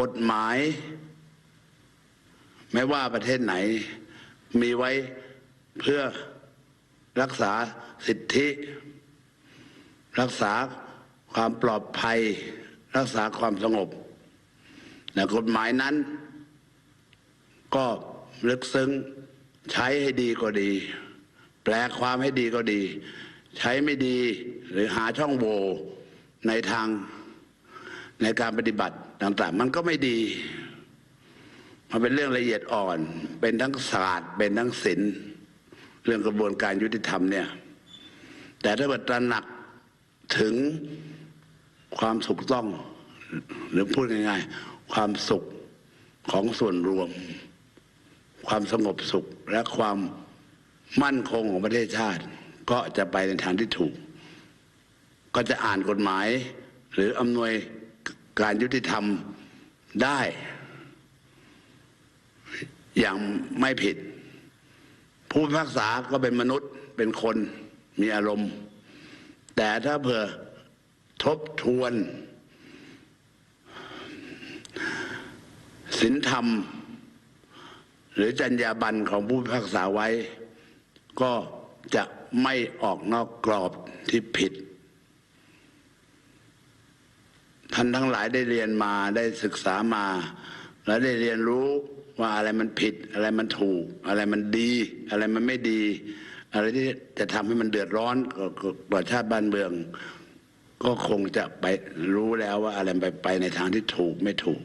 กฎหมาย ไม่ว่าประเทศไหน มีไว้เพื่อรักษาสิทธิ รักษาความปลอดภัย รักษาความสงบแต่กฎหมายนั้น ก็ลึกซึ้งใช้ให้ดีก็ดี แปลความให้ดีก็ดี ใช้ไม่ดีหรือหาช่องโหว่ในทาง ในการปฏิบัติต่างๆ มันก็ไม่ดี มันเป็นเรื่องละเอียดอ่อน เป็นทั้งศาสตร์ เป็นทั้งศิลป์เรื่องกระบวนการยุติธรรมเนี่ย แต่ถ้าเกิดตระหนักถึงความถูกต้องหรือพูดง่ายๆ ความสุขของส่วนรวม ความสงบสุขและความมั่นคงของประเทศชาติ ก็จะไปในทางที่ถูก ก็จะอ่านกฎหมาย หรืออำนวย การยุติธรรมได้ อย่างไม่ผิด ผู้พิพากษาก็เป็นมนุษย์เป็นคนมีอารมณ์ แต่ถ้าเผื่อทบทวนศีลธรรม หรือจรรยาบรรณของผู้พิพากษาไว้ ก็จะไม่ออกนอกกรอบที่ผิด ท่านทั้งหลายได้เรียนมาได้ศึกษามา และได้เรียนรู้ว่าอะไรมันผิด อะไรมันถูก อะไรมันดี อะไรมันไม่ดี อะไรที่จะทำให้มันเดือดร้อนกับชาติบ้านเมือง ก็คงจะไปรู้แล้วว่าอะไรไปไปในทางที่ถูกไม่ถูก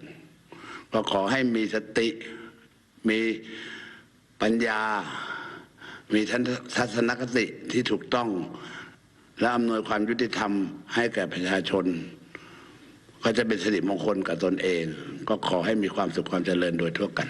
ก็ขอให้มีสติ มีปัญญา มีทัศนคติที่ถูกต้อง และอำนวยความยุติธรรมให้แก่ประชาชน ก็จะเป็นสิริมงคลกับตนเอง ก็ขอให้มีความสุขความเจริญโดยทั่วกัน